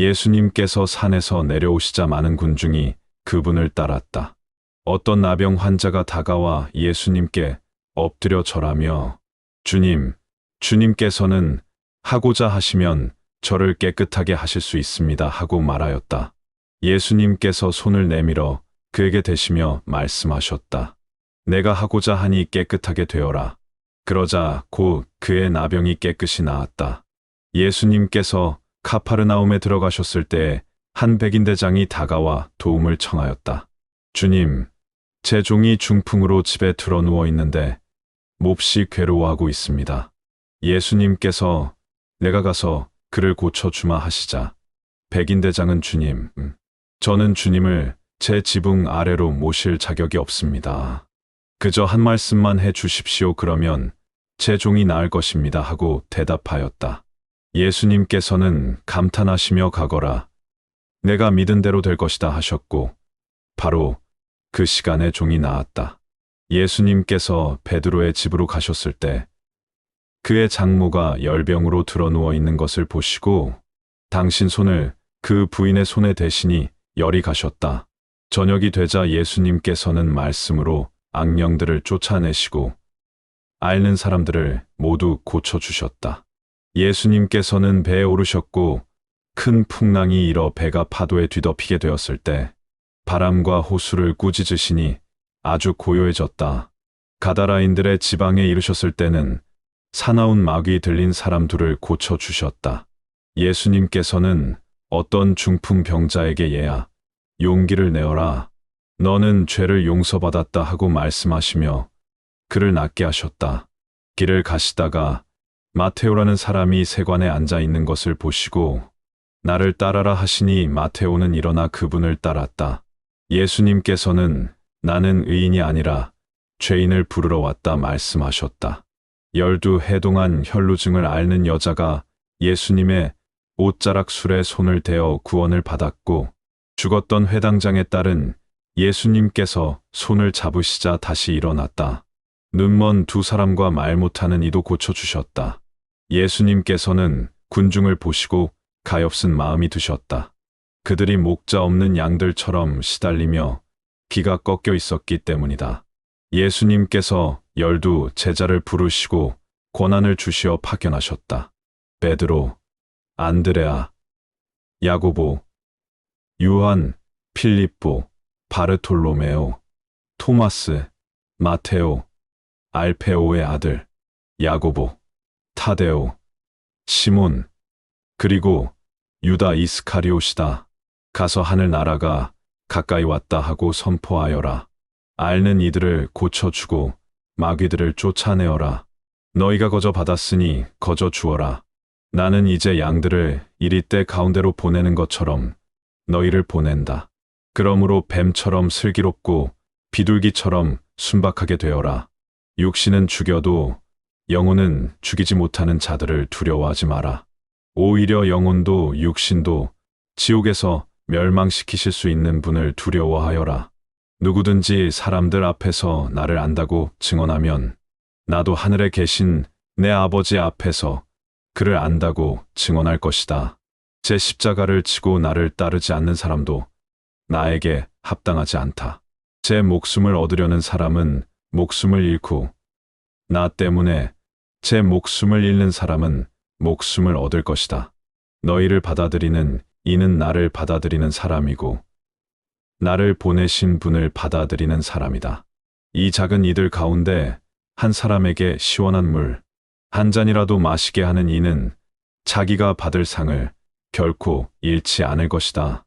예수님께서 산에서 내려오시자 많은 군중이 그분을 따랐다. 어떤 나병 환자가 다가와 예수님께 엎드려 절하며 주님, 주님께서는 하고자 하시면 저를 깨끗하게 하실 수 있습니다 하고 말하였다. 예수님께서 손을 내밀어 그에게 대시며 말씀하셨다. 내가 하고자 하니 깨끗하게 되어라. 그러자 곧 그의 나병이 깨끗이 나았다. 예수님께서 카파르나움에 들어가셨을 때 한 백인 대장이 다가와 도움을 청하였다. 주님, 제 종이 중풍으로 집에 들어 누워 있는데 몹시 괴로워하고 있습니다. 예수님께서 내가 가서 그를 고쳐주마 하시자. 백인 대장은 주님, 음, 저는 주님을 제 지붕 아래로 모실 자격이 없습니다. 그저 한 말씀만 해 주십시오. 그러면 제 종이 나을 것입니다. 하고 대답하였다. 예수님께서는 감탄하시며 가거라. 내가 믿은 대로 될 것이다 하셨고, 바로 그 시간에 종이 나았다. 예수님께서 베드로의 집으로 가셨을 때, 그의 장모가 열병으로 들어 누워 있는 것을 보시고, 당신 손을 그 부인의 손에 대시니 열이 가셨다. 저녁이 되자 예수님께서는 말씀으로 악령들을 쫓아내시고, 앓는 사람들을 모두 고쳐주셨다. 예수님께서는 배에 오르셨고, 큰 풍랑이 일어 배가 파도에 뒤덮이게 되었을 때, 바람과 호수를 꾸짖으시니 아주 고요해졌다. 가다라인들의 지방에 이르셨을 때는 사나운 막이 들린 사람 둘을 고쳐주셨다. 예수님께서는 어떤 중풍 병자에게 얘야, 용기를 내어라. 너는 죄를 용서받았다 하고 말씀하시며 그를 낫게 하셨다. 길을 가시다가 마테오라는 사람이 세관에 앉아 있는 것을 보시고 나를 따라라 하시니 마테오는 일어나 그분을 따랐다. 예수님께서는 나는 의인이 아니라 죄인을 부르러 왔다 말씀하셨다. 열두 해 동안 혈루증을 앓는 여자가 예수님의 옷자락 술에 손을 대어 구원을 받았고 죽었던 회당장의 딸은 예수님께서 손을 잡으시자 다시 일어났다. 눈먼 두 사람과 말 못하는 이도 고쳐주셨다. 예수님께서는 군중을 보시고 가엾은 마음이 드셨다. 그들이 목자 없는 양들처럼 시달리며 기가 꺾여 있었기 때문이다. 예수님께서 열두 제자를 부르시고 권한을 주시어 파견하셨다. 베드로, 안드레아, 야고보, 유한, 필립보, 바르톨로메오, 토마스, 마테오, 알페오의 아들, 야고보, 타데오, 시몬, 그리고 유다 이스카리옷이다. 가서 하늘 나라가 가까이 왔다 하고 선포하여라. 앓는 이들을 고쳐주고 마귀들을 쫓아내어라. 너희가 거저 받았으니 거저 주어라. 나는 이제 양들을 이리 때 가운데로 보내는 것처럼 너희를 보낸다. 그러므로 뱀처럼 슬기롭고 비둘기처럼 순박하게 되어라. 육신은 죽여도 영혼은 죽이지 못하는 자들을 두려워하지 마라. 오히려 영혼도 육신도 지옥에서 멸망시키실 수 있는 분을 두려워하여라. 누구든지 사람들 앞에서 나를 안다고 증언하면 나도 하늘에 계신 내 아버지 앞에서 그를 안다고 증언할 것이다. 제 십자가를 치고 나를 따르지 않는 사람도 나에게 합당하지 않다. 제 목숨을 얻으려는 사람은 목숨을 잃고 나 때문에 제 목숨을 잃는 사람은 목숨을 얻을 것이다. 너희를 받아들이는 이는 나를 받아들이는 사람이고 나를 보내신 분을 받아들이는 사람이다. 이 작은 이들 가운데 한 사람에게 시원한 물, 한 잔이라도 마시게 하는 이는 자기가 받을 상을 결코 잃지 않을 것이다.